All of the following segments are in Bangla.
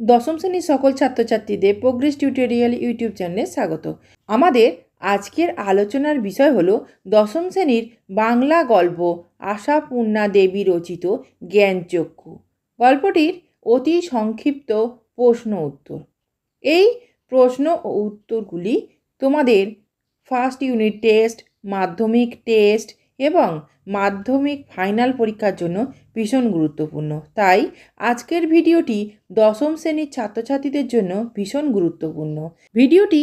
দশম শ্রেণির সকল ছাত্রছাত্রীদের প্রোগ্রেস টিউটোরিয়াল ইউটিউব চ্যানেলে স্বাগত। আমাদের আজকের আলোচনার বিষয় হলো দশম শ্রেণির বাংলা গল্প আশাপূর্ণা দেবী রচিত জ্ঞানচক্ষু। গল্পটির অতি সংক্ষিপ্ত প্রশ্ন উত্তর। এই প্রশ্ন ও উত্তরগুলি তোমাদের first unit test Madhyamik test এবং মাধ্যমিক ফাইনাল পরীক্ষার জন্য ভীষণ গুরুত্বপূর্ণ। তাই আজকের ভিডিওটি দশম শ্রেণির ছাত্রছাত্রীদের জন্য ভীষণ গুরুত্বপূর্ণ। ভিডিওটি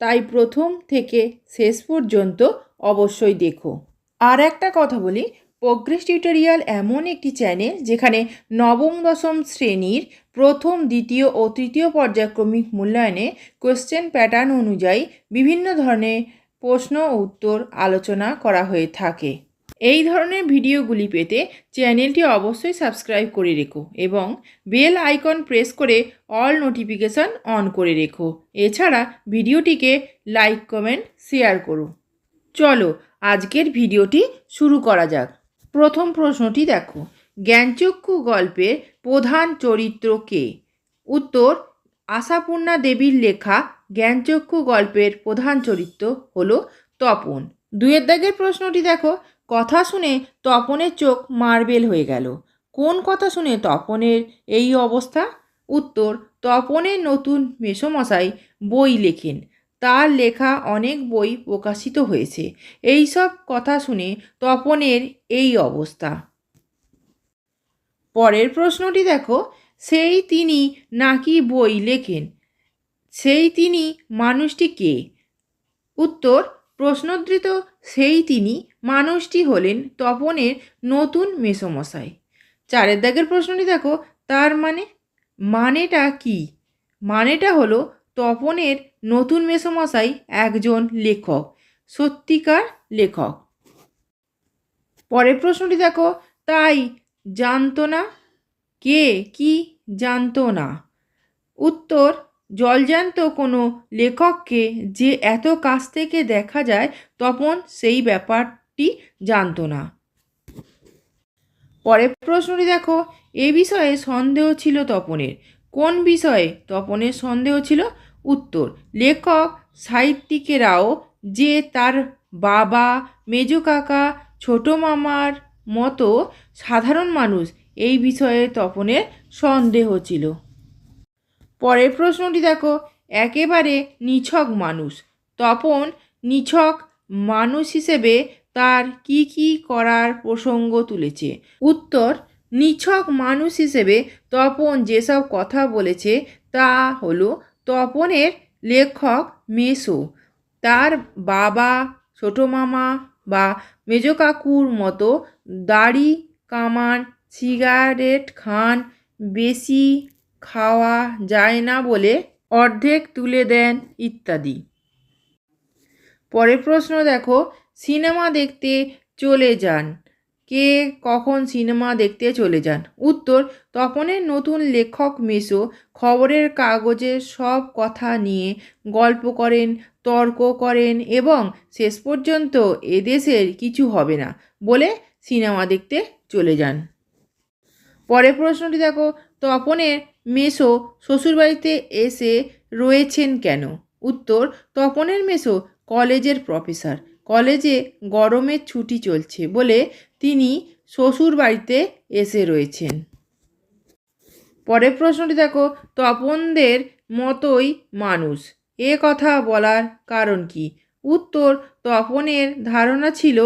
তাই প্রথম থেকে শেষ পর্যন্ত অবশ্যই দেখো। আর একটা কথা বলি, প্রোগ্রেস টিউটোরিয়াল এমন একটি চ্যানেল যেখানে নবম, দশম শ্রেণির প্রথম, দ্বিতীয় ও তৃতীয় পর্যায়ক্রমিক মূল্যায়নে কোয়েশ্চেন প্যাটার্ন অনুযায়ী বিভিন্ন ধরনের প্রশ্ন উত্তর আলোচনা করা হয়ে থাকে। এই ধরনের ভিডিওগুলি পেতে চ্যানেলটি অবশ্যই সাবস্ক্রাইব করে রেখো এবং বেল আইকন প্রেস করে অল নোটিফিকেশান অন করে রেখো। এছাড়া ভিডিওটিকে লাইক, কমেন্ট, শেয়ার করো। চলো আজকের ভিডিওটি শুরু করা যাক। প্রথম প্রশ্নটি দেখো, জ্ঞানচক্ষু গল্পের প্রধান চরিত্র কে? উত্তর আশাপূর্ণা দেবীর লেখা জ্ঞানচক্ষু গল্পের প্রধান চরিত্র হল তপন। দুয়ের দাগের প্রশ্নটি দেখো। কথা শুনে তপনের চোখ মার্বেল হয়ে গেল। কোন কথা শুনে তপনের এই অবস্থা? উত্তর, তপনের নতুন মেসমশাই বই লেখেন। তার লেখা অনেক বই প্রকাশিত হয়েছে। এই সব কথা শুনে তপনের এই অবস্থা। পরের প্রশ্নটি দেখো। সেই তিনি নাকি বই লেখেন। সেই তিনি মানুষটি কে? উত্তর, প্রশ্নোদ্ধৃত সেই তিনি মানুষটি হলেন তপনের নতুন মেসমশাই। চারের দাগের প্রশ্নটি দেখো, তার মানে? মানেটা কি? মানেটা হলো তপনের নতুন মেসমশাই একজন লেখক, সত্যিকার লেখক। পরের প্রশ্নটি দেখো, তাই জানতো না কে, কি জানতো না। উত্তর জলজান্ত কোনো লেখককে যে এত কাছ থেকে দেখা যায় তপন সেই ব্যাপারটি জানতো না। পরের প্রশ্নটি দেখো। এ বিষয়ে সন্দেহ ছিল তপনের। কোন বিষয়ে তপনের সন্দেহ ছিল? উত্তর, লেখক সাহিত্যিকেরাও যে তার বাবা, মেজ কাকা, ছোটো মামার মতো সাধারণ মানুষ এই বিষয়ে তপনের সন্দেহ ছিল। পরের প্রশ্নটি দেখো। একেবারে নিছক মানুষ। তপন নিছক মানুষ হিসেবে তার কি কি করার প্রসঙ্গ তুলেছে? উত্তর, নিছক মানুষ হিসেবে তপন যেসব কথা বলেছে তা হলো তপনের লেখক মেসো। তার বাবা ছোটো মামা বা মেজ কাকুর মতো দাড়ি কামান সিগারেট খান, বেশি খাওয়া যায় না বলে অর্ধেক তুলে দেন ইত্যাদি। পরের প্রশ্ন দেখো, সিনেমা দেখতে চলে যান। কে কখন সিনেমা দেখতে চলে যান? উত্তর তপনের নতুন লেখক মেশো খবরের কাগজের সব কথা নিয়ে গল্প করেন, তর্ক করেন এবং শেষ পর্যন্ত এদেশের কিছু হবে না বলে সিনেমা দেখতে চলে যান। পরের প্রশ্নটি দেখো, তপনের মেসো শ্বশুরবাড়িতে এসে রয়েছেন কেন? উত্তর, তপনের মেসো কলেজের প্রফেসর। কলেজে গরমের ছুটি চলছে বলে তিনি শ্বশুর বাড়িতে এসে রয়েছেন। পরের প্রশ্নটি দেখো, তপনদের মতোই মানুষ। এ কথা বলার কারণ কি? উত্তর তপনের ধারণা ছিল,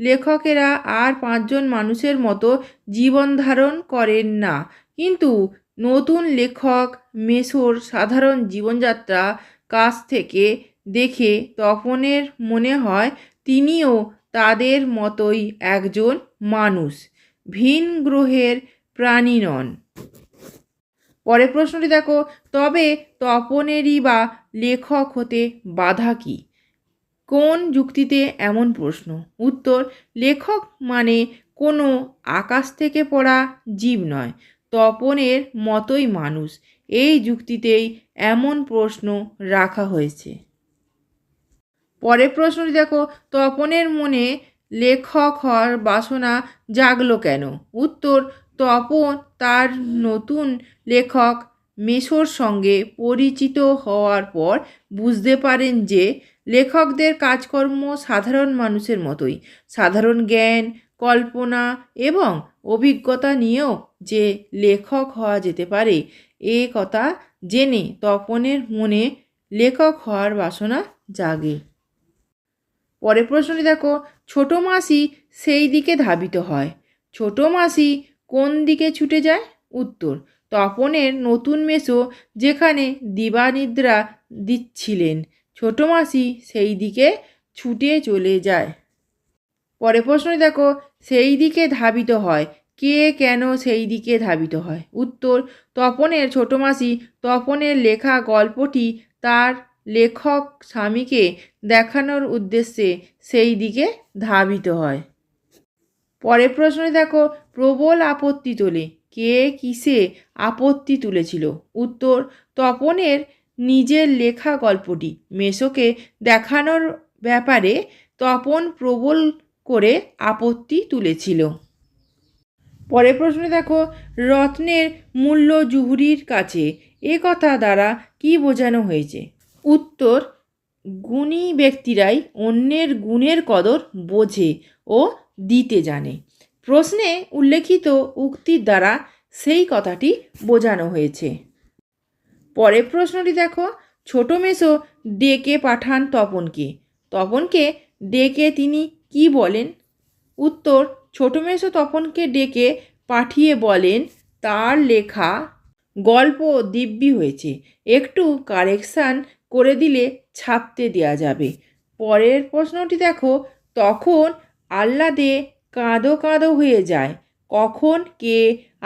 লেখকেরা আর পাঁচজন মানুষের মতো জীবন ধারণ করেন না। কিন্তু নতুন লেখক মেসোর সাধারণ জীবনযাত্রা কাছ থেকে দেখে তপনের মনে হয়, তিনিও তাদের মতোই একজন মানুষ, ভিন গ্রহের প্রাণী নন। পরের প্রশ্নটি দেখো, তবে তপনেরই বা লেখক হতে বাধা কী? কোন যুক্তিতে এমন প্রশ্ন? উত্তর, লেখক মানে কোনো আকাশ থেকে পড়া জীব নয়, তপনের মতোই মানুষ। এই যুক্তিতেই এমন প্রশ্ন রাখা হয়েছে। পরের প্রশ্নটি দেখো, তপনের মনে লেখক হওয়ার বাসনা জাগলো কেন? উত্তর, তপন তার নতুন লেখক মেশোর সঙ্গে পরিচিত হওয়ার পর বুঝতে পারেন যে লেখকদের কাজকর্ম সাধারণ মানুষের মতোই। সাধারণ জ্ঞান, কল্পনা এবং অভিজ্ঞতা নিয়েও যে লেখক হওয়া যেতে পারে, এ কথা জেনে তপনের মনে লেখক হওয়ার বাসনা জাগে। পরের প্রশ্নটি দেখো, ছোট মাসি সেই দিকে ধাবিত হয়। ছোট মাসি কোন দিকে ছুটে যায়? উত্তর তপনের নতুন মেসো যেখানে দিবানিদ্রা দিচ্ছিলেন। ছোট মাসি সেই দিকে ছুটে চলে যায়। পরে প্রশ্নটি দেখো, সেই দিকে ধাবিত হয়। কে কেন সেই দিকে ধাবিত হয়? উত্তর, তপনের ছোট মাসি তপনের লেখা গল্পটি তার লেখক স্বামীকে দেখানোর উদ্দেশ্যে সেই দিকে ধাবিত হয়। পরের প্রশ্নে দেখো, প্রবল আপত্তি তোলে। কে কিসে আপত্তি তুলেছিল? উত্তর, তপনের নিজের লেখা গল্পটি। মেসোকে দেখানোর ব্যাপারে তপন প্রবল করে আপত্তি তুলেছিল। পরের প্রশ্নে দেখো, রত্নের মূল্য জুহুরির কাছে এ কথা দ্বারা কি বোঝানো হয়েছে? উত্তর, গুণী ব্যক্তিরাই অন্যের গুণের কদর বোঝে ও দিতে জানে। প্রশ্নে উল্লেখিত উক্তির দ্বারা সেই কথাটি বোঝানো হয়েছে। পরের প্রশ্নটি দেখো। ছোট মেসো ডেকে পাঠান তপনকে। তপনকে ডেকে তিনি কি বলেন? উত্তর, ছোট মেসো তপনকে ডেকে পাঠিয়ে বলেন, তার লেখা গল্প দিব্যি হয়েছে। একটু কারেকশান করে দিলে ছাপতে দেওয়া যাবে। পরের প্রশ্নটি দেখো। তখন আহ্লাদে কাঁদো কাঁদো হয়ে যায়। কখন কে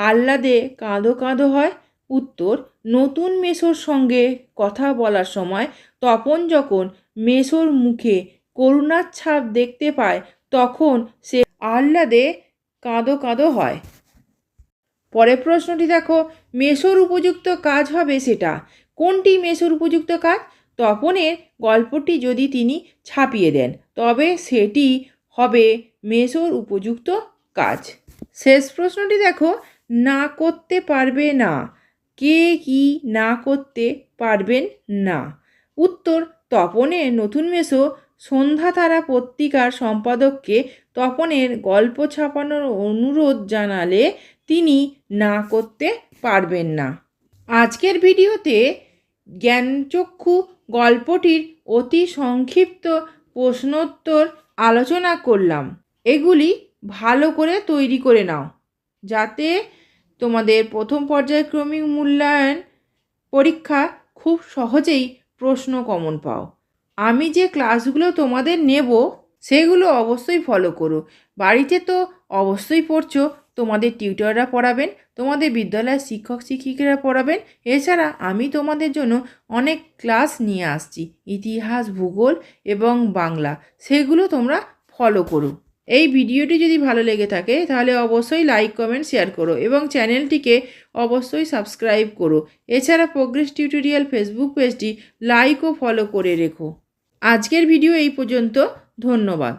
আহ্লাদে কাঁদো কাঁদো হয়? উত্তর, নতুন মেসোর সঙ্গে কথা বলার সময় তপন যখন মেসোর মুখে করুণার ছাপ দেখতে পায়, তখন সে আহ্লাদে কাঁদো কাঁদো হয়। পরের প্রশ্নটি দেখো, মেসোর উপযুক্ত কাজ হবে সেটা। কোনটি মেসোর উপযুক্ত কাজ? তপনের গল্পটি যদি তিনি ছাপিয়ে দেন, তবে সেটি হবে মেসোর উপযুক্ত কাজ। শেষ প্রশ্নটি দেখো, না করতে পারবে না। কে কি না করতে পারবেন না? উত্তর, তপনের নতুন মেসো সন্ধ্যাতারা পত্রিকার সম্পাদককে তপনের গল্প ছাপানোর অনুরোধ জানালে তিনি না করতে পারবেন না। আজকের ভিডিওতে জ্ঞানচক্ষু গল্পটির অতি সংক্ষিপ্ত প্রশ্নোত্তর আলোচনা করলাম। এগুলি ভালো করে তৈরি করে নাও, যাতে তোমাদের প্রথম পর্যায়ক্রমিক মূল্যায়ন পরীক্ষা খুব সহজেই প্রশ্ন কমন পাও। আমি যে ক্লাসগুলো তোমাদের নেব, সেগুলো অবশ্যই ফলো করো। বাড়িতে তো অবশ্যই পড়ছো তোমাদের টিউটররা পড়াবেন, তোমাদের বিদ্যালয়ের শিক্ষক শিক্ষিকারা পড়াবেন। এছাড়া আমি তোমাদের জন্য অনেক ক্লাস নিয়ে আসছি, ইতিহাস, ভূগোল এবং বাংলা। সেগুলো তোমরা ফলো করো। এই ভিডিওটি যদি ভালো লেগে থাকে, তাহলে অবশ্যই লাইক কমেন্ট শেয়ার করো এবং চ্যানেলটিকে অবশ্যই সাবস্ক্রাইব করো। এছাড়া প্রোগ্রেস টিউটোরিয়াল ফেসবুক পেজটি লাইক ও ফলো করে রেখো। আজকের ভিডিও এই পর্যন্ত, ধন্যবাদ।